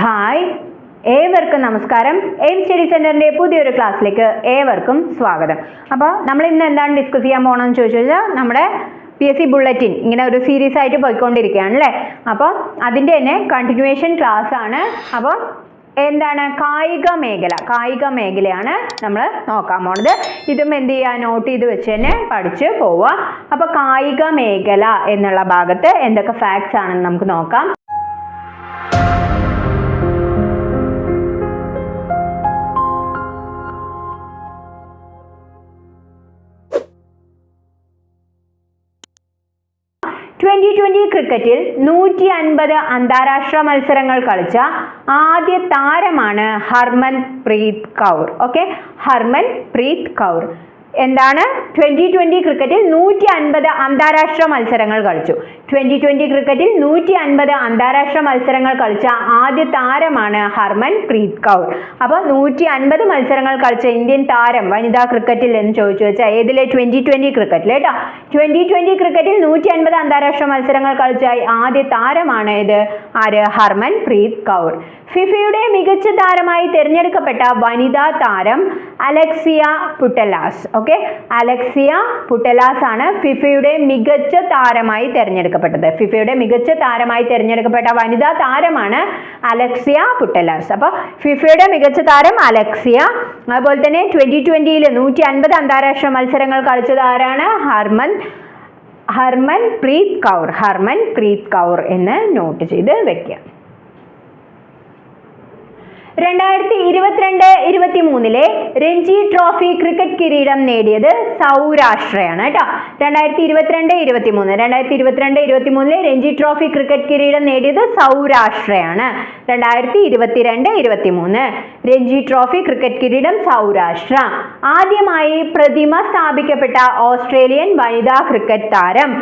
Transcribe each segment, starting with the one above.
Hi ഏവർക്കും നമസ്കാരം. Aim study സെന്ററിന്റെ പുതിയൊരു ക്ലാസ്സിലേക്ക് ഏവർക്കും സ്വാഗതം. അപ്പോൾ നമ്മൾ ഇന്ന് എന്താണ് ഡിസ്കസ് ചെയ്യാൻ പോകണമെന്ന് ചോദിച്ചു കഴിഞ്ഞാൽ നമ്മുടെ പി എസ് സി ബുള്ളറ്റിൻ ഇങ്ങനെ ഒരു സീരീസ് ആയിട്ട് പോയിക്കൊണ്ടിരിക്കുകയാണ് അല്ലേ? അപ്പോൾ അതിന്റെ തന്നെ കണ്ടിന്യൂവേഷൻ ക്ലാസ് ആണ്. അപ്പോൾ എന്താണ്? കായിക മേഖല. കായിക മേഖലയാണ് നമ്മൾ നോക്കാൻ പോണത്. ഇതും എന്ത് ചെയ്യുക നോട്ട് ചെയ്ത് വെച്ച് തന്നെ പഠിച്ച് പോവുക അപ്പോൾ കായിക മേഖല എന്നുള്ള ഭാഗത്ത് എന്തൊക്കെ ഫാക്ട്സ് ആണെന്ന് നമുക്ക് നോക്കാം. ട്വന്റി ട്വന്റി ക്രിക്കറ്റിൽ നൂറ്റി അൻപത് അന്താരാഷ്ട്ര മത്സരങ്ങൾ കളിച്ച ആദ്യ താരമാണ് Harmanpreet Kaur. Okay Harmanpreet Kaur. എന്താണ്? ട്വന്റി ട്വന്റി ക്രിക്കറ്റിൽ നൂറ്റി അൻപത് അന്താരാഷ്ട്ര മത്സരങ്ങൾ കളിച്ചു. ട്വന്റി ട്വന്റി ക്രിക്കറ്റിൽ നൂറ്റി അൻപത് അന്താരാഷ്ട്ര മത്സരങ്ങൾ കളിച്ച ആദ്യ താരമാണ് ഹർമൻ പ്രീത് കൗർ. അപ്പോൾ നൂറ്റി അൻപത് മത്സരങ്ങൾ കളിച്ച ഇന്ത്യൻ താരം വനിതാ ക്രിക്കറ്റിൽ എന്ന് ചോദിച്ചു വെച്ചാൽ ഏതിലെ? ട്വന്റി ട്വന്റി ക്രിക്കറ്റിൽ കേട്ടോ. ട്വന്റി ട്വന്റി ക്രിക്കറ്റിൽ നൂറ്റി അൻപത് അന്താരാഷ്ട്ര മത്സരങ്ങൾ കളിച്ച ആദ്യ താരമാണ് ഇത് ആര്? ഹർമൻ പ്രീത് കൗർ. ഫിഫയുടെ മികച്ച താരമായി തിരഞ്ഞെടുക്കപ്പെട്ട വനിതാ താരം Alexia Putellas. Okay Alexia Putellas ആണ് ഫിഫയുടെ മികച്ച താരമായി തിരഞ്ഞെടുക്കപ്പെട്ടത്. ഫിഫയുടെ മികച്ച താരമായി തിരഞ്ഞെടുക്കപ്പെട്ട വനിതാ താരമാണ് അലക്സിയ പുട്ടലാസ്. അപ്പോൾ ഫിഫയുടെ മികച്ച താരം അലക്സിയ അതുപോലെ തന്നെ ട്വന്റി ട്വന്റിയിൽ നൂറ്റി അൻപത് അന്താരാഷ്ട്ര മത്സരങ്ങൾ കളിച്ചത് ആരാണ്? ഹർമൻ ഹർമൻ പ്രീത് കൗർ ഹർമൻ പ്രീത് കൗർ എന്ന് നോട്ട് ചെയ്ത് വെക്കുക. രണ്ടായിരത്തി ഇരുപത്തിരണ്ട് ഇരുപത്തി മൂന്നിലെ രഞ്ജി ട്രോഫി ക്രിക്കറ്റ് കിരീടം നേടിയത് സൗരാഷ്ട്രയാണ് കേട്ടോ. രണ്ടായിരത്തി ഇരുപത്തിരണ്ട് ഇരുപത്തി മൂന്ന് രണ്ടായിരത്തി ഇരുപത്തിരണ്ട് ഇരുപത്തി മൂന്നിലെ രഞ്ജി ട്രോഫി ക്രിക്കറ്റ് കിരീടം നേടിയത് സൗരാഷ്ട്രയാണ്. രണ്ടായിരത്തി ഇരുപത്തിരണ്ട് ഇരുപത്തി മൂന്ന് രഞ്ജി ട്രോഫി ക്രിക്കറ്റ് കിരീടം സൗരാഷ്ട്ര. ആദ്യമായി പ്രതിമ സ്ഥാപിക്കപ്പെട്ട ഓസ്ട്രേലിയൻ വനിതാ ക്രിക്കറ്റ് താരം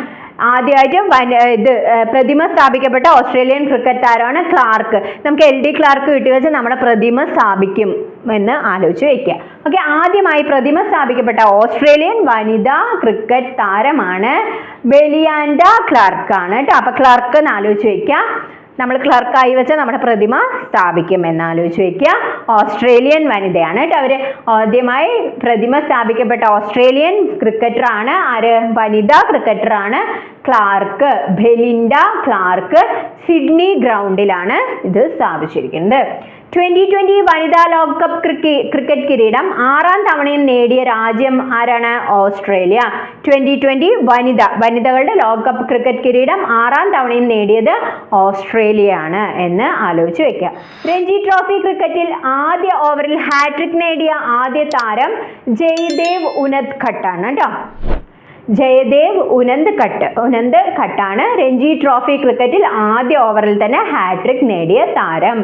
ആദ്യമായിട്ട് ഇത് പ്രതിമ സ്ഥാപിക്കപ്പെട്ട ഓസ്ട്രേലിയൻ ക്രിക്കറ്റ് താരമാണ് ക്ലാർക്ക്. നമുക്ക് എൽ ഡി ക്ലാർക്ക് കിട്ടി വെച്ച് നമ്മുടെ പ്രതിമ സ്ഥാപിക്കും എന്ന് ആലോചിച്ച് വയ്ക്കുക ഓക്കെ ആദ്യമായി പ്രതിമ സ്ഥാപിക്കപ്പെട്ട ഓസ്ട്രേലിയൻ വനിതാ ക്രിക്കറ്റ് താരമാണ് ബെലിയാൻഡ ക്ലാർക്ക് ആണ് കേട്ടോ. അപ്പൊ ക്ലാർക്ക് എന്ന് ആലോചിച്ച് വെക്കുക. നമ്മൾ ക്ലർക്കായി വെച്ച നമ്മുടെ പ്രതിമ സ്ഥാപിക്കും എന്നാലോചിച്ച് വയ്ക്കുക ഓസ്ട്രേലിയൻ വനിതയാണ് കേട്ടോ അവർ. ആദ്യമായി പ്രതിമ സ്ഥാപിക്കപ്പെട്ട ഓസ്ട്രേലിയൻ ക്രിക്കറ്ററാണ്. ആര്? വനിതാ ക്രിക്കറ്ററാണ്. ക്ലാർക്ക് ബെലിൻഡ ക്ലാർക്ക് സിഡ്നി ഗ്രൗണ്ടിലാണ് ഇത് സ്ഥാപിച്ചിരിക്കുന്നത്. ട്വന്റി ട്വന്റി വനിതാ ലോകകപ്പ് ക്രിക്കറ്റ് കിരീടം ആറാം തവണയും നേടിയ രാജ്യം ആരാണ്? ഓസ്ട്രേലിയ. ട്വന്റി ട്വന്റി വനിത വനിതകളുടെ ലോകകപ്പ് ക്രിക്കറ്റ് കിരീടം ആറാം തവണയും നേടിയത് ഓസ്ട്രേലിയ ആണ് എന്ന് ആലോചിച്ച് വെക്കുക രഞ്ജി ട്രോഫി ക്രിക്കറ്റിൽ ആദ്യ ഓവറിൽ ഹാട്രിക് നേടിയ ആദ്യ താരം ജയ്ദേവ് ഉനത് ഘട്ടാണ് കേട്ടോ. ജയദേവ് ഉനന്ത് കട്ട് ഉനന്ത് ഘട്ടാണ് രഞ്ജി ട്രോഫി ക്രിക്കറ്റിൽ ആദ്യ ഓവറിൽ തന്നെ ഹാട്രിക് നേടിയ താരം.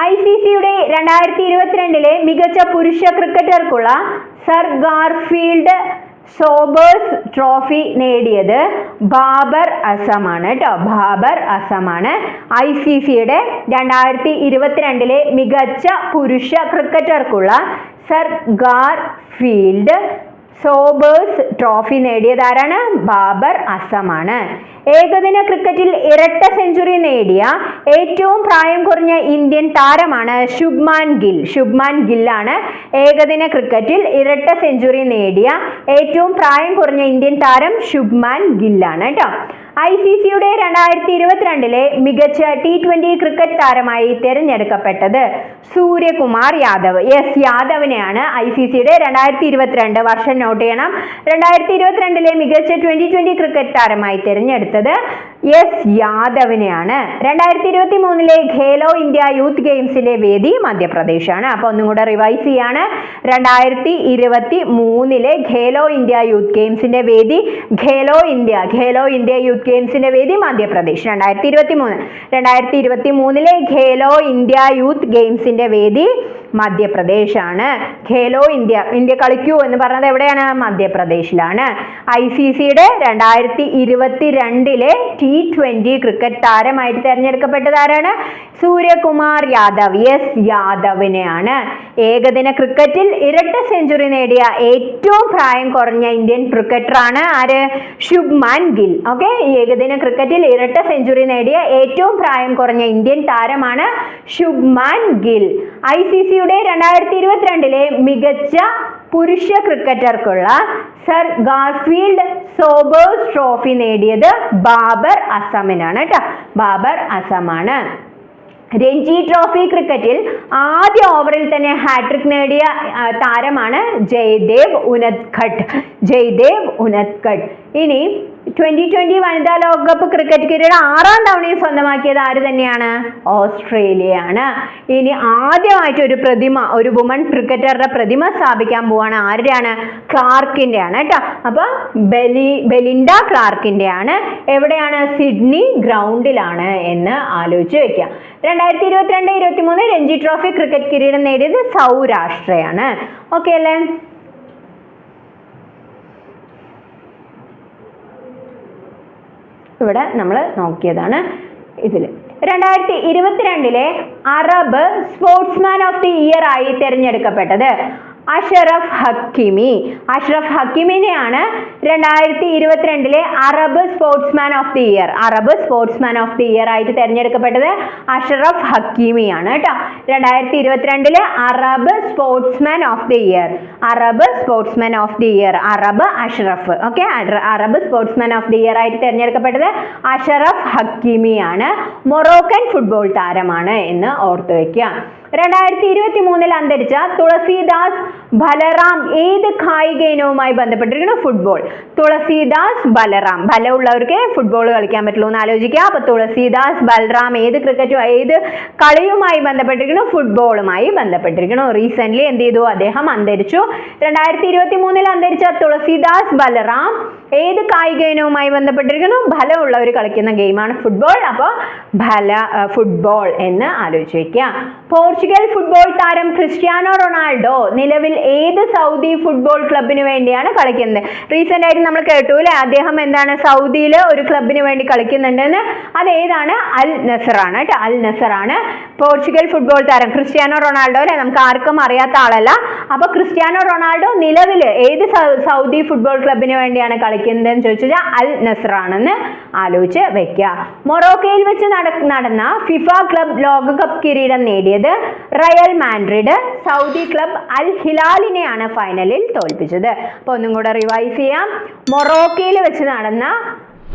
ഐ സി സിയുടെ രണ്ടായിരത്തി ഇരുപത്തിരണ്ടിലെ മികച്ച പുരുഷ ക്രിക്കറ്റർക്കുള്ള സർ ഗാർഫീൽഡ് സോബേഴ്സ് ട്രോഫി നേടിയത് ബാബർ അസമാണ് കേട്ടോ. ബാബർ അസമാണ് ഐ സി സിയുടെ രണ്ടായിരത്തി ഇരുപത്തിരണ്ടിലെ മികച്ച പുരുഷ ക്രിക്കറ്റർക്കുള്ള സർ ഗാർഫീൽഡ് സോബേഴ്സ് ട്രോഫി നേടിയതാരാണ്? ബാബർ അസമാണ്. ഏകദിന ക്രിക്കറ്റിൽ ഇരട്ട സെഞ്ചുറി നേടിയ ഏറ്റവും പ്രായം കുറഞ്ഞ ഇന്ത്യൻ താരമാണ് ശുഭ്മാൻ ഗിൽ. ശുഭ്മാൻ ഗില്ലാണ് ഏകദിന ക്രിക്കറ്റിൽ ഇരട്ട സെഞ്ചുറി നേടിയ ഏറ്റവും പ്രായം കുറഞ്ഞ ഇന്ത്യൻ താരം ശുഭ്മാൻ ഗില്ലാണ് കേട്ടോ. ഐ സി സിയുടെ രണ്ടായിരത്തി ഇരുപത്തിരണ്ടിലെ മികച്ച ടി ട്വന്റി ക്രിക്കറ്റ് താരമായി തിരഞ്ഞെടുക്കപ്പെട്ടത് സൂര്യകുമാർ യാദവ്. എസ് യാദവിനെയാണ് ഐ സി സിയുടെ രണ്ടായിരത്തി ഇരുപത്തിരണ്ട് വർഷം നോട്ട് ചെയ്യണം. രണ്ടായിരത്തി ഇരുപത്തിരണ്ടിലെ മികച്ച ട്വന്റി ട്വന്റി ക്രിക്കറ്റ് താരമായി തിരഞ്ഞെടുത്തത് എസ് യാദവിനെയാണ്. രണ്ടായിരത്തി ഇരുപത്തി മൂന്നിലെ ഖേലോ ഇന്ത്യ യൂത്ത് ഗെയിംസിന്റെ വേദി മധ്യപ്രദേശാണ്. അപ്പോൾ ഒന്നും കൂടെ റിവൈസ് ചെയ്യാണ്. രണ്ടായിരത്തി ഇരുപത്തി മൂന്നിലെ ഖേലോ ഇന്ത്യ യൂത്ത് ഗെയിംസിന്റെ വേദി. ഖേലോ ഇന്ത്യ ഖേലോ ഇന്ത്യ യൂത്ത് ഗെയിംസിന്റെ വേദി മധ്യപ്രദേശ് രണ്ടായിരത്തി ഇരുപത്തി മൂന്ന് രണ്ടായിരത്തി ഇരുപത്തി മൂന്നിലെ ഖേലോ ഇന്ത്യ യൂത്ത് ഗെയിംസിന്റെ വേദി മധ്യപ്രദേശാണ്. ഖേലോ ഇന്ത്യ ഇന്ത്യ കളിക്കൂ എന്ന് പറഞ്ഞത് എവിടെയാണ്? മധ്യപ്രദേശിലാണ്. ഐ സി സിയുടെ രണ്ടായിരത്തി ഇരുപത്തി രണ്ടിലെ ടി ട്വന്റി ക്രിക്കറ്റ് താരമായിട്ട് തിരഞ്ഞെടുക്കപ്പെട്ടത് ആരാണ്? സൂര്യകുമാർ യാദവ് എസ് യാദവിനെയാണ്. ഏകദിന ക്രിക്കറ്റിൽ ഇരട്ട സെഞ്ചുറി നേടിയ ഏറ്റവും പ്രായം കുറഞ്ഞ ഇന്ത്യൻ ക്രിക്കറ്ററാണ് ആര്? ശുഭ്മാൻ ഗിൽ. ഓക്കെ ഏകദിന ക്രിക്കറ്റിൽ ഇരട്ട സെഞ്ചുറി നേടിയ ഏറ്റവും പ്രായം കുറഞ്ഞ ഇന്ത്യൻ താരമാണ് ശുഭ്മാൻ ഗിൽ. ഐ സി സിയുടെ രണ്ടായിരത്തി ഇരുപത്തിരണ്ടിലെ മികച്ച പുരുഷ ക്രിക്കറ്റർക്കുള്ള സർ ഗാർഫീൽഡ് സോബേഴ്സ് ട്രോഫി നേടിയത് ബാബർ അസമിനാണ് കേട്ടോ. ബാബർ അസമാണ്. രഞ്ജി ട്രോഫി ക്രിക്കറ്റിൽ ആദ്യ ഓവറിൽ തന്നെ ഹാട്രിക് നേടിയ താരമാണ് ജയ്ദേവ് ഉനദ്ഘട്ട് ജയ്ദേവ് ഉനദ്ഘട്ട് ഇനി ട്വന്റി ട്വന്റി വനിതാ ലോകകപ്പ് ക്രിക്കറ്റ് കിരീടം ആറാം തവണയും സ്വന്തമാക്കിയത് ആര് തന്നെയാണ്? ഓസ്ട്രേലിയയാണ്. ഇനി ആദ്യമായിട്ട് ഒരു പ്രതിമ ഒരു വുമൺ ക്രിക്കറ്ററുടെ പ്രതിമ സ്ഥാപിക്കാൻ പോവാണ് ആരുടെയാണ്? ക്ലാർക്കിന്റെ ആണ് കേട്ടോ. അപ്പോൾ ബെലി ബെലിൻഡ ക്ലാർക്കിന്റെ ആണ് എവിടെയാണ്? സിഡ്നി ഗ്രൗണ്ടിലാണ് എന്ന് ആലോചിച്ച് വെക്കുക രണ്ടായിരത്തി ഇരുപത്തിരണ്ട് ഇരുപത്തി മൂന്ന് രഞ്ജി ട്രോഫി ക്രിക്കറ്റ് കിരീടം നേടിയത് സൗരാഷ്ട്രയാണ്. ഓക്കെ അല്ലേ? ഇവിടെ നമ്മൾ നോക്കിയതാണ് ഇതിൽ രണ്ടായിരത്തി ഇരുപത്തിരണ്ടിലെ Arab sportsman of the year ആയി തിരഞ്ഞെടുക്കപ്പെട്ടത് അഷറഫ് ഹക്കിമി. അഷ്റഫ് ഹക്കിമിനെയാണ് രണ്ടായിരത്തി ഇരുപത്തിരണ്ടിലെ Arab sportsman of the year. Arab sportsman of the year ആയിട്ട് തിരഞ്ഞെടുക്കപ്പെട്ടത് അഷറഫ് ഹക്കിമിയാണ് കേട്ടോ. രണ്ടായിരത്തി ഇരുപത്തിരണ്ടിലെ Arab sportsman of the year. Arab sportsman of the year. Arab Achraf. Okay? Arab sportsman of the year ആയിട്ട് തിരഞ്ഞെടുക്കപ്പെട്ടത് അഷറഫ് ഹക്കിമിയാണ്. മൊറോക്കൻ ഫുട്ബോൾ താരമാണ് എന്ന് ഓർത്തു വെക്കുക രണ്ടായിരത്തി ഇരുപത്തി മൂന്നിൽ അന്തരിച്ച തുളസീദാസ് ബലറാം ഏത് കായിക ഇനവുമായി ബന്ധപ്പെട്ടിരിക്കുന്നു? ഫുട്ബോൾ തുളസീദാസ് ബലറാം. ബലമുള്ളവർക്ക് ഫുട്ബോൾ കളിക്കാൻ പറ്റുള്ളൂ എന്ന് ആലോചിക്കുക. അപ്പൊ തുളസീദാസ് ബലറാം ഏത് ക്രിക്കറ്റും ഏത് കളിയുമായി ബന്ധപ്പെട്ടിരിക്കുന്നു? ഫുട്ബോളുമായി ബന്ധപ്പെട്ടിരിക്കുന്നു. റീസെന്റ് എന്ത് ചെയ്തു? അദ്ദേഹം അന്തരിച്ചു. രണ്ടായിരത്തി ഇരുപത്തി മൂന്നിൽ അന്തരിച്ച തുളസീദാസ് ബലറാം ഏത് കായിക ഇനവുമായി ബന്ധപ്പെട്ടിരിക്കുന്നു? ഫലമുള്ളവർ കളിക്കുന്ന ഗെയിമാണ് ഫുട്ബോൾ അപ്പോൾ ഫല ഫുട്ബോൾ എന്ന് ആലോചിച്ച് വെക്കുക പോർച്ചുഗൽ ഫുട്ബോൾ താരം ക്രിസ്ത്യാനോ റൊണാൾഡോ നിലവിൽ ഏത് സൗദി ഫുട്ബോൾ ക്ലബിന് വേണ്ടിയാണ് കളിക്കുന്നത്? റീസെന്റ് ആയിട്ട് നമ്മൾ കേട്ടു അല്ലേ? അദ്ദേഹം എന്താണ് സൗദിയിൽ ഒരു ക്ലബിന് വേണ്ടി കളിക്കുന്നുണ്ടെന്ന്? അത് ഏതാണ്? അൽ നസറാണ് കേട്ടോ. അൽ നസറാണ്. പോർച്ചുഗൽ ഫുട്ബോൾ താരം ക്രിസ്ത്യാനോ റൊണാൾഡോ അല്ലേ? നമുക്ക് ആർക്കും അറിയാത്ത ആളല്ല. അപ്പോൾ ക്രിസ്ത്യാനോ റൊണാൾഡോ നിലവിൽ ഏത് സൗദി ഫുട്ബോൾ ക്ലബിന് വേണ്ടിയാണ് കളിക്കുന്നതെന്ന് ചോദിച്ചാൽ അൽ നസറാണെന്ന് ആലോചിച്ച് വെക്കുക. മൊറോക്കയിൽ വെച്ച് നടന്ന ഫിഫ ക്ലബ് ലോകകപ്പ് കിരീടം നേടിയത് Real Madrid Saudi club Al ഹിലാലിനെയാണ് ഫൈനലിൽ തോൽപ്പിച്ചത്. അപ്പോൾ ഒന്നും കൂടെ റിവൈസ് ചെയ്യാം. മൊറോക്കയിൽ വെച്ച് നടന്ന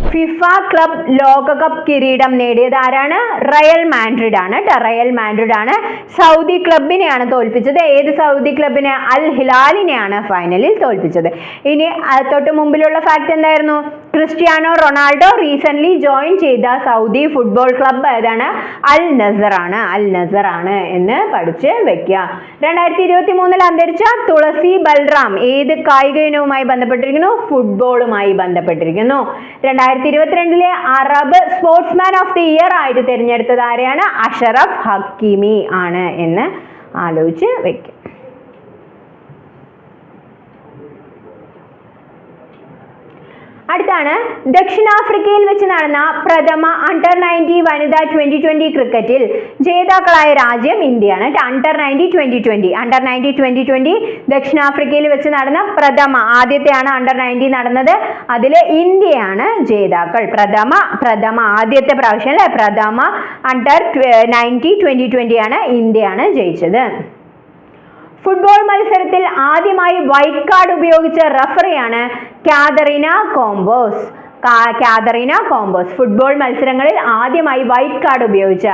ഫിഫ ക്ലബ് ലോകകപ്പ് കിരീടം നേടിയത് ആരാണ്? റയൽ മാൻഡ്രിഡ് ആണ് കേട്ടോ റയൽ മാൻഡ്രിഡ് ആണ് സൗദി ക്ലബിനെയാണ് തോൽപ്പിച്ചത്. ഏത് സൗദി ക്ലബിനെ? അൽ ഹിലാലിനെയാണ് ഫൈനലിൽ തോൽപ്പിച്ചത്. ഇനി തൊട്ട് മുമ്പിലുള്ള ഫാക്ട് എന്തായിരുന്നു? ക്രിസ്ത്യാനോ റൊണാൾഡോ റീസെന്റ് ജോയിൻ ചെയ്ത സൗദി ഫുട്ബോൾ ക്ലബ്ബ് ഏതാണ്? അൽ നസർ ആണ്. അൽ നസർ ആണ് എന്ന് പഠിച്ച് വെക്കുക രണ്ടായിരത്തി ഇരുപത്തി മൂന്നിൽ അന്തരിച്ച തുളസി ബൽറാം ഏത് കായിക ഇനവുമായി ബന്ധപ്പെട്ടിരിക്കുന്നു? ഫുട്ബോളുമായി ബന്ധപ്പെട്ടിരിക്കുന്നു. രണ്ടായിരത്തി ഇരുപത്തിരണ്ടിലെ Arab sportsman of the year ആയിട്ട് തിരഞ്ഞെടുത്തത് ആരെയാണ്? അഷറഫ് ഹക്കീമി ആണ് എന്ന് ആലോചിച്ച് വെക്കുക അടുത്താണ് ദക്ഷിണാഫ്രിക്കയിൽ വെച്ച് നടന്ന പ്രഥമ അണ്ടർ നയന്റി വനിതാ ട്വന്റി ട്വന്റി ക്രിക്കറ്റിൽ ജേതാക്കളായ രാജ്യം ഇന്ത്യയാണ്. Under ninety twenty twenty under ninety twenty twenty ദക്ഷിണാഫ്രിക്കയിൽ വെച്ച് നടന്ന പ്രഥമ ആദ്യത്തെയാണ് അണ്ടർ നയന്റി നടന്നത്. അതിൽ ഇന്ത്യയാണ് ജേതാക്കൾ. പ്രഥമ പ്രഥമ ആദ്യത്തെ പ്രാവശ്യം അല്ലേ? പ്രഥമ അണ്ടർ നയന്റി ട്വന്റി ആണ് ഇന്ത്യയാണ് ജയിച്ചത്. ഫുട്ബോൾ മത്സരത്തിൽ ആദ്യമായി വൈറ്റ് കാർഡ് ഉപയോഗിച്ച റഫറിയാണ് Catarina Campos. Catarina Campos. Football മത്സരങ്ങളിൽ ആദ്യമായി വൈറ്റ് കാർഡ് ഉപയോഗിച്ച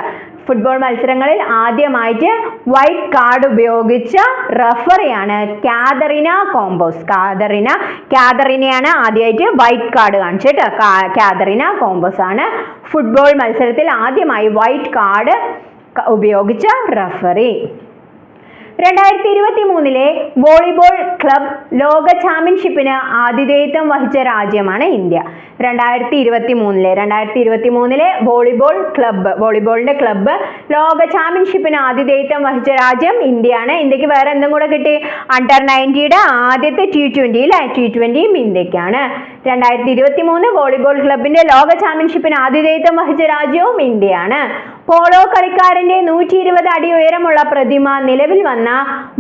ഫുട്ബോൾ മത്സരങ്ങളിൽ ആദ്യമായിട്ട് വൈറ്റ് കാർഡ് ഉപയോഗിച്ച റഫറിയാണ് കാതറിന കോംബോസ്. കാതറിന കാതറിനെയാണ് ആദ്യമായിട്ട് വൈറ്റ് കാർഡ് കാണിച്ചത്. കേട്ടോ കാതറിന കോംബോസ് ആണ് ഫുട്ബോൾ മത്സരത്തിൽ ആദ്യമായി വൈറ്റ് കാർഡ് ഉപയോഗിച്ച റഫറി. രണ്ടായിരത്തി ഇരുപത്തി മൂന്നിലെ വോളിബോൾ ക്ലബ് ലോക ചാമ്പ്യൻഷിപ്പിന് ആതിഥേയത്വം വഹിച്ച രാജ്യമാണ് ഇന്ത്യ. രണ്ടായിരത്തി ഇരുപത്തി മൂന്നിലെ രണ്ടായിരത്തി ഇരുപത്തി മൂന്നിലെ വോളിബോൾ ക്ലബ്ബ് വോളിബോളിന്റെ ക്ലബ്ബ് ലോക ചാമ്പ്യൻഷിപ്പിന് ആതിഥേയത്വം വഹിച്ച രാജ്യം ഇന്ത്യയാണ്. ഇന്ത്യയ്ക്ക് വേറെ എന്തും കൂടെ കിട്ടി? അണ്ടർ നയന്റിയുടെ ആദ്യത്തെ ടി ട്വന്റിയിൽ ടി ട്വന്റിയും ഇന്ത്യക്കാണ്. രണ്ടായിരത്തി ഇരുപത്തി മൂന്ന് വോളിബോൾ ക്ലബിന്റെ ലോക ചാമ്പ്യൻഷിപ്പിന് ആതിഥേയത്വം വഹിച്ച രാജ്യവും ഇന്ത്യയാണ്. പോളോ കളിക്കാരന്റെ നൂറ്റി ഇരുപത് അടി ഉയരമുള്ള പ്രതിമ നിലവിൽ വന്ന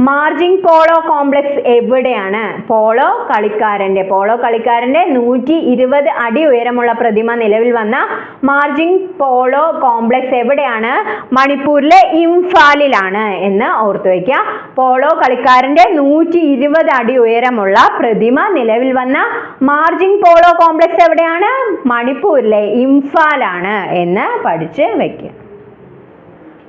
മാർജിങ് പോളോ കോംപ്ലക്സ് എവിടെയാണ്? പോളോ കളിക്കാരന്റെ പോളോ കളിക്കാരന്റെ നൂറ്റി ഇരുപത് അടി ഉയരമുള്ള പ്രതിമ നിലവിൽ വന്ന മാർജിങ് പോളോ കോംപ്ലക്സ് എവിടെയാണ്? മണിപ്പൂരിലെ ഇംഫാലിലാണ് എന്ന് ഓർത്തു വയ്ക്കുക. പോളോ കളിക്കാരന്റെ നൂറ്റി ഇരുപത് അടി ഉയരമുള്ള പ്രതിമ നിലവിൽ വന്ന പോളോ കോംപ്ലക്സ് എവിടെയാണ്? മണിപ്പൂരിലെ ഇംഫാലാണ് എന്ന് പഠിച്ച് വെക്കുക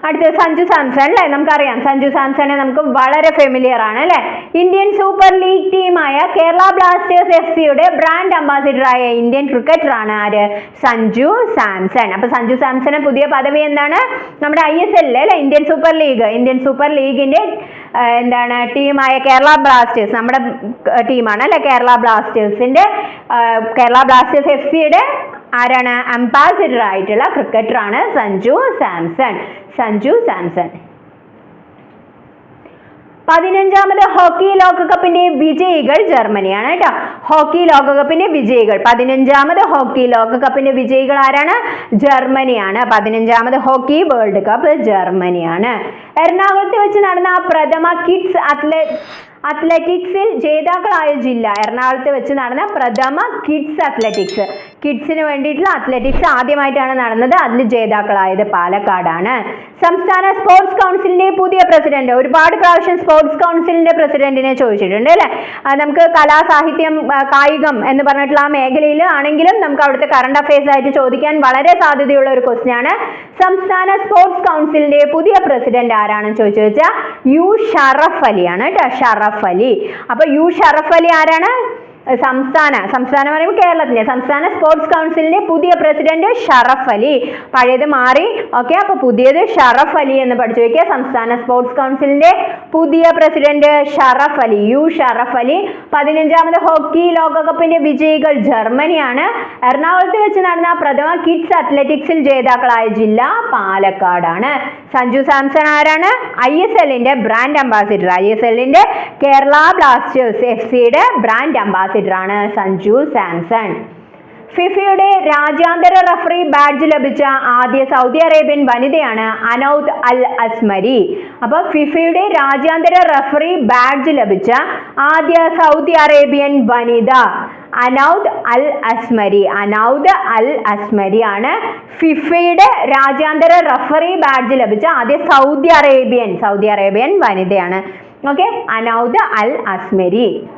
അടുത്തത് സഞ്ജു സാംസൺ അല്ലേ? നമുക്കറിയാം. സഞ്ജു സാംസണെ നമുക്ക് വളരെ ഫെമിലിയർ ആണ് അല്ലേ? ഇന്ത്യൻ സൂപ്പർ ലീഗ് ടീമായ കേരള ബ്ലാസ്റ്റേഴ്സ് എഫ് സിയുടെ ബ്രാൻഡ് അംബാസിഡർ ആയ ഇന്ത്യൻ ക്രിക്കറ്ററാണ് ആര്? സഞ്ജു സാംസൺ. അപ്പൊ സഞ്ജു സാംസണ് പുതിയ പദവി എന്താണ്? നമ്മുടെ ഐ എസ് എല്ലിൽ അല്ലെ? Indian super league Indian super ലീഗിന്റെ എന്താണ് ടീമായ കേരള ബ്ലാസ്റ്റേഴ്സ് നമ്മുടെ ടീമാണ് അല്ലെ? കേരള ബ്ലാസ്റ്റേഴ്സിന്റെ കേരള ബ്ലാസ്റ്റേഴ്സ് എഫ് സിയുടെ ആരാണ്? അംബാസിഡർ ആയിട്ടുള്ള ക്രിക്കറ്ററാണ് സഞ്ജു സാംസൺ. സഞ്ജു സാംസൺ. പതിനഞ്ചാമത് ഹോക്കി ലോകകപ്പിന്റെ വിജയികൾ ജർമ്മനിയാണ് കേട്ടോ. ഹോക്കി ലോകകപ്പിന്റെ വിജയികൾ. പതിനഞ്ചാമത് ഹോക്കി ലോകകപ്പിന്റെ വിജയികൾ ആരാണ്? ജർമ്മനിയാണ്. പതിനഞ്ചാമത് ഹോക്കി വേൾഡ് കപ്പ് ജർമ്മനിയാണ്. എറണാകുളത്ത് വെച്ച് നടന്ന പ്രഥമ കിഡ്സ് അത്ല അത്ലറ്റിക്സിൽ ജേതാക്കളായ ജില്ല. എറണാകുളത്ത് വെച്ച് നടന്ന പ്രഥമ കിഡ്സ് അത്ലറ്റിക്സ്. കിഡ്സിന് വേണ്ടിയിട്ടുള്ള അത്ലറ്റിക്സ് ആദ്യമായിട്ടാണ് നടന്നത്. അതിൽ ജേതാക്കളായത് പാലക്കാടാണ്. സംസ്ഥാന സ്പോർട്സ് കൗൺസിലിന്റെ പുതിയ പ്രസിഡന്റ്. ഒരുപാട് പ്രാവശ്യം സ്പോർട്സ് കൗൺസിലിന്റെ പ്രസിഡന്റിനെ ചോദിച്ചിട്ടുണ്ട് അല്ലേ? നമുക്ക് കലാ സാഹിത്യം കായികം എന്ന് പറഞ്ഞിട്ടുള്ള ആ മേഖലയിൽ ആണെങ്കിലും നമുക്ക് അവിടുത്തെ കറണ്ട് അഫയേഴ്സ് ആയിട്ട് ചോദിക്കാൻ വളരെ സാധ്യതയുള്ള ഒരു ക്വസ്റ്റ്യൻ ആണ്. സംസ്ഥാന സ്പോർട്സ് കൗൺസിലിന്റെ പുതിയ പ്രസിഡന്റ് ആരാണെന്ന് ചോദിച്ചു വെച്ചാൽ യു ഷറഫ് അലിയാണ് കേട്ടോ. ഷറഫ് അലി അപ്പൊ യു ഷറഫ് അലി ആരാണ്? സംസ്ഥാന സംസ്ഥാനം പറയുമ്പോൾ കേരളത്തിന്റെ സംസ്ഥാന സ്പോർട്സ് കൗൺസിലിന്റെ പുതിയ പ്രസിഡന്റ് ഷറഫ് അലി. പഴയത് മാറി ഓക്കെ അപ്പോൾ പുതിയത് ഷറഫ് അലി എന്ന് പഠിച്ചു വയ്ക്കുക സംസ്ഥാന സ്പോർട്സ് കൗൺസിലിന്റെ പുതിയ പ്രസിഡന്റ് ഷറഫ് അലി യു ഷറഫ് അലി. പതിനഞ്ചാമത് ഹോക്കി ലോകകപ്പിന്റെ വിജയികൾ ജർമ്മനിയാണ്. എറണാകുളത്ത് വെച്ച് നടന്ന പ്രഥമ കിഡ്സ് അത്ലറ്റിക്സിൽ ജേതാക്കളായ ജില്ല പാലക്കാടാണ്. സഞ്ജു സാംസൺ ആരാണ്? ഐ എസ് എല്ലിന്റെ ബ്രാൻഡ് അംബാസിഡർ ഐ എസ് എല്ലിന്റെ കേരള ബ്ലാസ്റ്റേഴ്സ് എഫ് സിയുടെ ബ്രാൻഡ് അംബാസിഡർ ആണ് സഞ്ജു സാംസൺ. ഫിഫയുടെ രാജ്യാന്തര റഫറി ബാഡ്ജ് ലഭിച്ച ആദ്യ സൗദി അറേബ്യൻ വനിതയാണ് അനൌദ് അൽ അസ്മരി. അപ്പൊ ഫിഫയുടെ രാജ്യാന്തര റഫറി ബാഡ്ജ് ലഭിച്ച ആദ്യ സൗദി അറേബ്യൻ വനിത അനൌദ് അൽ അസ്മരി. അനൌദ് അൽ അസ്മരി ആണ് ഫിഫയുടെ രാജ്യാന്തര റഫറി ബാഡ്ജ് ലഭിച്ച ആദ്യ സൗദി അറേബ്യൻ സൗദി അറേബ്യൻ വനിതയാണ്. Okay? Anoud Al Asmari.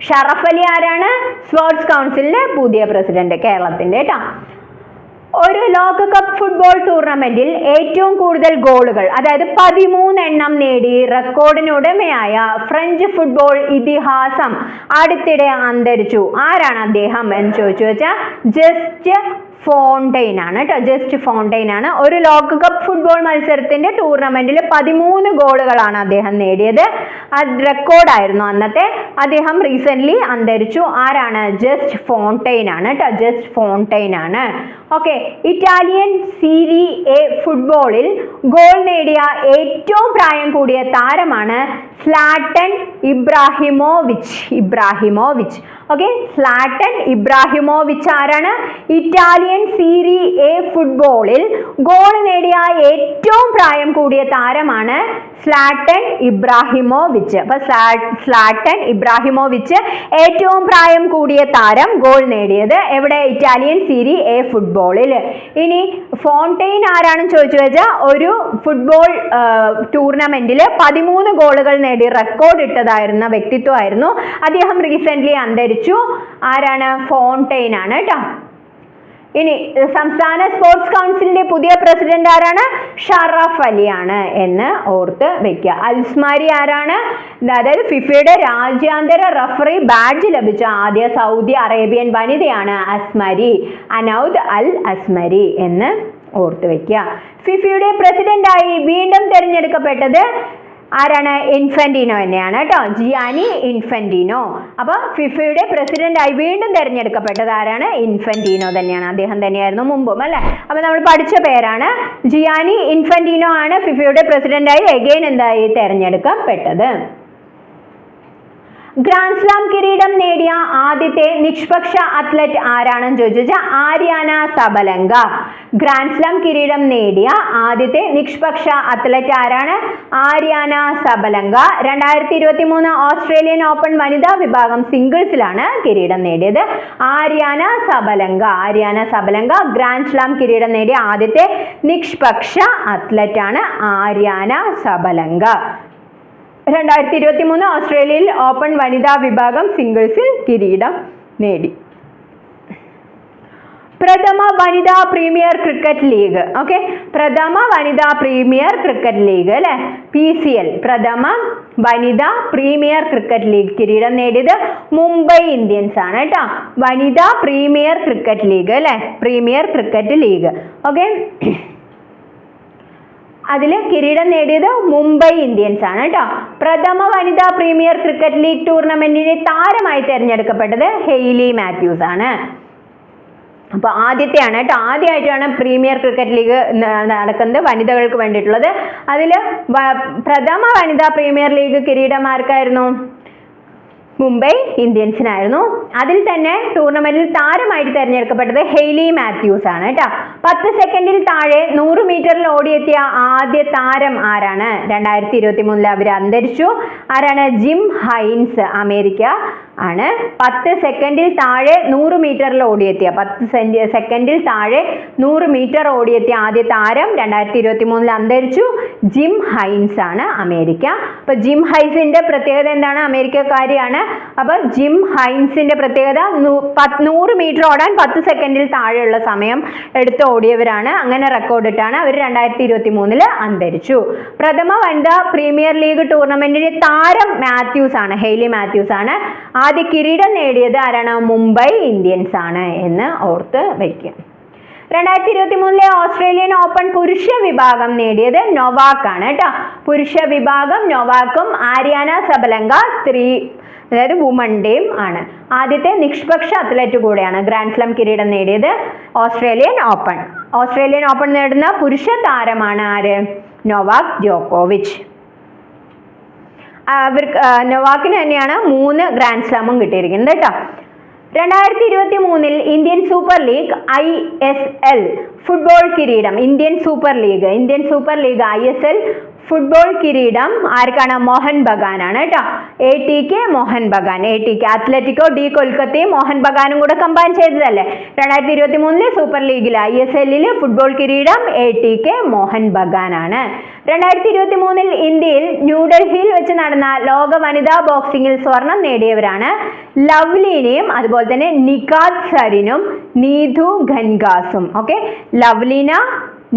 Sharaf Ali ആരാണ്? സ്പോർട്സ് കൗൺസിലിന്റെ പുതിയ പ്രസിഡന്റ് കേരളത്തിന്റെ കേട്ടോ ഒരു ലോകകപ്പ് ഫുട്ബോൾ ടൂർണമെന്റിൽ ഏറ്റവും കൂടുതൽ ഗോളുകൾ അതായത് പതിമൂന്നെണ്ണം നേടി റെക്കോർഡിനുടമയായ ഫ്രഞ്ച് ഫുട്ബോൾ ഇതിഹാസം അടുത്തിടെ അന്തരിച്ചു. ആരാണ് അദ്ദേഹം എന്ന് ചോദിച്ചു വെച്ചാൽ ജസ്റ്റ് ഫോണ്ടെയിൻ ആണ് കേട്ടോ. ജസ്റ്റ് ഫോണ്ടെയിൻ ആണ് ഒരു ലോകകപ്പ് ഫുട്ബോൾ മത്സരത്തിന്റെ ടൂർണമെന്റിൽ പതിമൂന്ന് ഗോളുകളാണ് അദ്ദേഹം നേടിയത്. അത് റെക്കോർഡായിരുന്നു അന്നത്തെ. അദ്ദേഹം റീസെന്റ് അന്തരിച്ചു. ആരാണ്? ജസ്റ്റ് ഫോണ്ടെയിൻ ആണ് കേട്ടോ. ജസ്റ്റ് ഫോണ്ടെയിൻ ആണ് ഓക്കെ ഇറ്റാലിയൻ സീരി എ ഫുട്ബോളിൽ ഗോൾ നേടിയ ഏറ്റവും പ്രായം കൂടിയ താരമാണ് Zlatan Ibrahimovic. Ibrahimovic. Okay Zlatan Ibrahimovic ആരാണ്? ഇറ്റാലിയൻ സീരി എ ഫുട്ബോളിൽ ഗോൾ നേടിയ ഏറ്റവും പ്രായം കൂടിയ താരമാണ് സ്ലാട്ടൻ ഇബ്രാഹിമോവിച്ച്. അപ്പൊ സ്ലാ- സ്ലാട്ടൻ ഇബ്രാഹിമോവിച്ച് ഏറ്റവും പ്രായം കൂടിയ താരം ഗോൾ നേടിയത് എവിടെ? ഇറ്റാലിയൻ സീരി എ ഫുട്ബോളിൽ. ഇനി ഫോണ്ടെയിൻ ആരാണെന്ന് ചോദിച്ചു വെച്ചാൽ ഒരു ഫുട്ബോൾ ടൂർണമെന്റിൽ പതിമൂന്ന് ഗോളുകൾ നേടി റെക്കോർഡ് ഇട്ടതായിരുന്ന വ്യക്തിത്വമായിരുന്നു. അദ്ദേഹം റീസെന്റ് അന്തരിച്ചു. ആരാണ്? ഫോണ്ടെയിൻ ആണ് കേട്ടോ ഇനി സംസ്ഥാന സ്പോർട്സ് കൗൺസിലിന്റെ പുതിയ പ്രസിഡന്റ് ആരാണ്? ഷറഫ് അലിയാണ് എന്ന് ഓർത്ത് വെക്കുക. അൽസ്മാരി ആരാണ്? അതായത് ഫിഫയുടെ രാജ്യാന്തര റഫറി ബാഡ്ജ് ലഭിച്ച ആദ്യ സൗദി അറേബ്യൻ വനിതയാണ് അസ്മരി അനൌദ് അൽ അസ്മരി എന്ന് ഓർത്ത് വെക്കുക. ഫിഫയുടെ പ്രസിഡന്റായി വീണ്ടും തിരഞ്ഞെടുക്കപ്പെട്ടത് ആരാണ്? ഇൻഫന്റിനോ തന്നെയാണ് കേട്ടോ. Gianni Infantino. അപ്പോൾ ഫിഫയുടെ പ്രസിഡന്റ് ആയി വീണ്ടും തിരഞ്ഞെടുക്കപ്പെട്ടത് ആരാണ്? ഇൻഫന്റിനോ തന്നെയാണ്. അദ്ദേഹം തന്നെയായിരുന്നു മുമ്പും അല്ലേ? അപ്പോൾ നമ്മൾ പഠിച്ച പേരാണ് ജിയാനി ഇൻഫന്റിനോ ആണ് ഫിഫയുടെ പ്രസിഡന്റ് ആയി എഗെയിൻ എന്തായി? തെരഞ്ഞെടുക്കപ്പെട്ടത്. ഗ്രാൻഡ് സ്ലാം കിരീടം നേടിയ ആദ്യത്തെ നിഷ്പക്ഷ അത്ലറ്റ് ആരാണെന്ന് ചോദിച്ചാൽ ആര്യാന സബലങ്ക. ഗ്രാൻഡ്സ്ലാം കിരീടം നേടിയ ആദ്യത്തെ നിഷ്പക്ഷ അത്ലറ്റ് ആരാണ്? Aryna Sabalenka. രണ്ടായിരത്തി ഇരുപത്തി മൂന്ന് ഓസ്ട്രേലിയൻ ഓപ്പൺ വനിതാ വിഭാഗം സിംഗിൾസിലാണ് കിരീടം നേടിയത്. Aryna Sabalenka. Aryna Sabalenka grand slam കിരീടം നേടിയ ആദ്യത്തെ നിഷ്പക്ഷ അത്ലറ്റ് ആണ് ആര്യാന സബലങ്ക. രണ്ടായിരത്തി ഇരുപത്തി മൂന്ന് ഓസ്ട്രേലിയയിൽ ഓപ്പൺ വനിതാ വിഭാഗം സിംഗിൾസിൽ കിരീടം നേടി. പ്രഥമ വനിതാ പ്രീമിയർ ക്രിക്കറ്റ് ലീഗ് ഓക്കെ പ്രഥമ വനിതാ പ്രീമിയർ ക്രിക്കറ്റ് ലീഗ് അല്ലെ? പി സി എൽ പ്രഥമ വനിതാ പ്രീമിയർ ക്രിക്കറ്റ് ലീഗ് കിരീടം നേടിയത് മുംബൈ ഇന്ത്യൻസ് ആണ് കേട്ടോ. വനിതാ പ്രീമിയർ ക്രിക്കറ്റ് ലീഗ് അല്ലെ? പ്രീമിയർ ക്രിക്കറ്റ് ലീഗ് ഓക്കെ അതിൽ കിരീടം നേടിയത് മുംബൈ ഇന്ത്യൻസ് ആണ് കേട്ടോ. പ്രഥമ വനിതാ പ്രീമിയർ ക്രിക്കറ്റ് ലീഗ് ടൂർണമെന്റിന്റെ താരമായി തിരഞ്ഞെടുക്കപ്പെട്ടത് ഹെയ്ലി മാത്യൂസ് ആണ്. അപ്പോൾ ആദ്യത്തെയാണ് കേട്ടോ. ആദ്യമായിട്ടാണ് പ്രീമിയർ ക്രിക്കറ്റ് ലീഗ് നടക്കുന്നത് വനിതകൾക്ക് വേണ്ടിയിട്ടുള്ളത്. അതിൽ പ്രഥമ വനിതാ പ്രീമിയർ ലീഗ് കിരീടമാർക്കായിരുന്നു മുംബൈ ഇന്ത്യൻസിനായിരുന്നു. അതിൽ തന്നെ ടൂർണമെന്റിൽ താരമായിട്ട് തിരഞ്ഞെടുക്കപ്പെട്ടത് ഹെയ്ലി മാത്യൂസ് ആണ് കേട്ടോ. പത്ത് സെക്കൻഡിൽ താഴെ നൂറ് മീറ്ററിൽ ഓടിയെത്തിയ ആദ്യ താരം ആരാണ്? രണ്ടായിരത്തി ഇരുപത്തി മൂന്നിൽ അവർ അന്തരിച്ചു. ആരാണ്? ജിം ഹൈൻസ് അമേരിക്ക ആണ്. പത്ത് സെക്കൻഡിൽ താഴെ നൂറ് മീറ്ററിൽ ഓടിയെത്തിയ പത്ത് സെക്കൻഡിൽ താഴെ നൂറ് മീറ്റർ ഓടിയെത്തിയ ആദ്യ താരം രണ്ടായിരത്തി ഇരുപത്തി മൂന്നിൽ അന്തരിച്ചു. ജിം ഹൈൻസ് ആണ് അമേരിക്ക. അപ്പോൾ ജിം ഹൈൻസിന്റെ പ്രത്യേകത എന്താണ്? അമേരിക്കക്കാരിയാണ് അപ്പൊ ജിം ഹൈൻസിന്റെ പ്രത്യേകത നൂറ് മീറ്റർ ഓടാൻ പത്ത് സെക്കൻഡിൽ താഴെയുള്ള സമയം എടുത്ത് ഓടിയവരാണ്. അങ്ങനെ റെക്കോർഡ് ഇട്ടാണ് അവർ രണ്ടായിരത്തി ഇരുപത്തി മൂന്നിൽ അന്തരിച്ചു. പ്രഥമ വനിതാ പ്രീമിയർ ലീഗ് ടൂർണമെന്റിന്റെ താരം മാത്യൂസ് ആണ് ഹെയ്ലി മാത്യൂസ് ആണ്. ആദ്യ കിരീടം നേടിയത് ആരാണ്? മുംബൈ ഇന്ത്യൻസ് ആണ് എന്ന് ഓർത്ത് വയ്ക്കുക. രണ്ടായിരത്തി ഇരുപത്തി മൂന്നിലെ ഓസ്ട്രേലിയൻ ഓപ്പൺ പുരുഷ വിഭാഗം നേടിയത് നൊവാക്കാണ് കേട്ടോ. പുരുഷ വിഭാഗം നൊവാക്കും ആര്യാന സബലങ്ക സ്ത്രീ അതായത് വുമൺഡേയും ആണ്. ആദ്യത്തെ നിഷ്പക്ഷ അത്ലറ്റ് കൂടെയാണ് ഗ്രാൻഡ് സ്ലാം കിരീടം നേടിയത് ഓസ്ട്രേലിയൻ ഓപ്പൺ ഓസ്ട്രേലിയൻ ഓപ്പൺ നേടുന്ന പുരുഷ താരമാണ് ആര്? നൊവാക് ജോക്കോവിച്ച്. അവർക്ക് നൊവാക്കിന് തന്നെയാണ് മൂന്ന് ഗ്രാൻഡ് സ്ലാമും കിട്ടിയിരിക്കുന്നത് കേട്ടോ. രണ്ടായിരത്തി ഇരുപത്തി മൂന്നിൽ Indian super league I S L football കിരീടം Indian super league Indian super league I S L football കിരീടം ആർക്കാണ്? മോഹൻ ബഗാനാണ് കേട്ടോ. A T K Mohun Bagan. A T K Atletico de കൊൽക്കത്തയും Mohan ബഗാനും കൂടെ കമ്പൈൻ ചെയ്തതല്ലേ? രണ്ടായിരത്തി ഇരുപത്തി മൂന്നിലെ സൂപ്പർ ലീഗിൽ ഐ എസ് എല്ലിൽ ഫുട്ബോൾ കിരീടം എ ടി കെ മോഹൻ ബഗാനാണ്. രണ്ടായിരത്തി ഇരുപത്തി മൂന്നിൽ ഇന്ത്യയിൽ ന്യൂഡൽഹിയിൽ വെച്ച് നടന്ന ലോക വനിതാ ബോക്സിംഗിൽ സ്വർണം നേടിയവരാണ് ലവ്ലീനയും അതുപോലെ തന്നെ നികാത് സരിനും നീതു ഖൻഗാസും ഓക്കെ ലവ്ലീന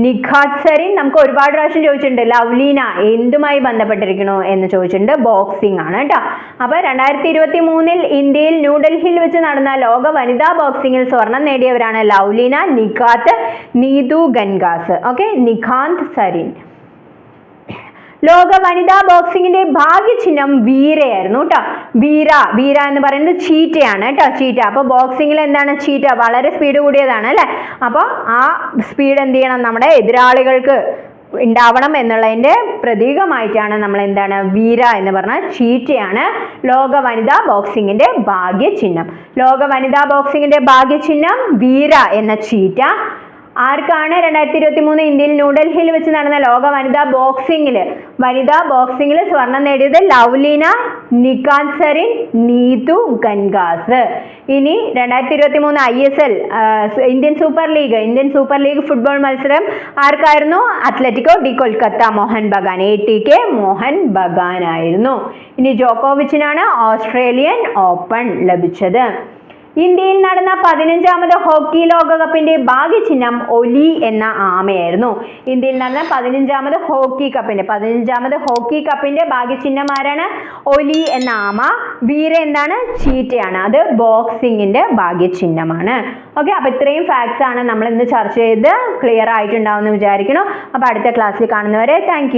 നിഖാത് സരിൻ നമുക്ക് ഒരുപാട് പ്രാവശ്യം ചോദിച്ചിട്ടുണ്ട് ലവ്ലീന എന്തുമായി ബന്ധപ്പെട്ടിരിക്കണോ എന്ന് ചോദിച്ചിട്ടുണ്ട്. ബോക്സിംഗ് ആണ് കേട്ടോ. അപ്പൊ രണ്ടായിരത്തി ഇരുപത്തി മൂന്നിൽ ഇന്ത്യയിൽ ന്യൂഡൽഹിയിൽ വെച്ച് നടന്ന ലോക വനിതാ ബോക്സിംഗിൽ സ്വർണം നേടിയവരാണ് ലവ്ലീന നിഖാത്ത് നീതു ഗൻഗാസ്. ഓക്കെ നിഖാന്ത് സരിൻ. ലോക വനിതാ ബോക്സിങ്ങിന്റെ ഭാഗ്യചിഹ്നം വീരയായിരുന്നു കേട്ടോ വീര വീര എന്ന് പറയുന്നത് ചീറ്റയാണ് കേട്ടോ ചീറ്റ. അപ്പോൾ ബോക്സിങ്ങിൽ എന്താണ് ചീറ്റ? വളരെ സ്പീഡ് കൂടിയതാണ് അല്ലേ? അപ്പോൾ ആ സ്പീഡ് എന്ത് ചെയ്യണം? നമ്മുടെ എതിരാളികൾക്ക് ഉണ്ടാവണം എന്നുള്ളതിന്റെ പ്രതീകമായിട്ടാണ് നമ്മൾ എന്താണ് വീര എന്ന് പറഞ്ഞാൽ ചീറ്റയാണ് ലോക വനിതാ ബോക്സിങ്ങിന്റെ ഭാഗ്യചിഹ്നം. ലോക വനിതാ ബോക്സിങ്ങിന്റെ ഭാഗ്യചിഹ്നം വീര എന്ന ചീറ്റ. ആർക്കാണ് രണ്ടായിരത്തി ഇരുപത്തി മൂന്ന് ഇന്ത്യയിൽ ന്യൂഡൽഹിയിൽ വെച്ച് നടന്ന ലോക വനിതാ ബോക്സിംഗിൽ വനിതാ ബോക്സിംഗിൽ സ്വർണം നേടിയത് ലൗലീന നിക്കാന്ത് സരിൻ നീതു ഗൻഗാസ്. ഇനി രണ്ടായിരത്തി ഇരുപത്തി മൂന്ന് I S L Indian super league Indian super league football മത്സരം ആർക്കായിരുന്നു? Atletico de Kolkata Mohun Bagan A T K Mohun ബഗാനായിരുന്നു. ഇനി ജോക്കോവിച്ചിനാണ് ഓസ്ട്രേലിയൻ ഓപ്പൺ ലഭിച്ചത്. ഇന്ത്യയിൽ നടന്ന പതിനഞ്ചാമത് ഹോക്കി ലോകകപ്പിന്റെ ഭാഗ്യചിഹ്നം ഒലി എന്ന ആമയായിരുന്നു. ഇന്ത്യയിൽ നടന്ന പതിനഞ്ചാമത് ഹോക്കി കപ്പിന്റെ പതിനഞ്ചാമത് ഹോക്കി കപ്പിന്റെ ഭാഗ്യചിഹ്നം ആരാണ്? ഒലി എന്ന ആമ. വീര എന്താണ്? ചീറ്റയാണ്. അത് ബോക്സിങ്ങിന്റെ ഭാഗ്യചിഹ്നമാണ്. ഓക്കെ അപ്പൊ ഇത്രയും ഫാക്ട്സ് ആണ് നമ്മൾ ഇന്ന് ചർച്ച ചെയ്ത് ക്ലിയർ ആയിട്ടുണ്ടാവും എന്ന് അപ്പൊ അടുത്ത ക്ലാസ്സിൽ കാണുന്നവരെ താങ്ക്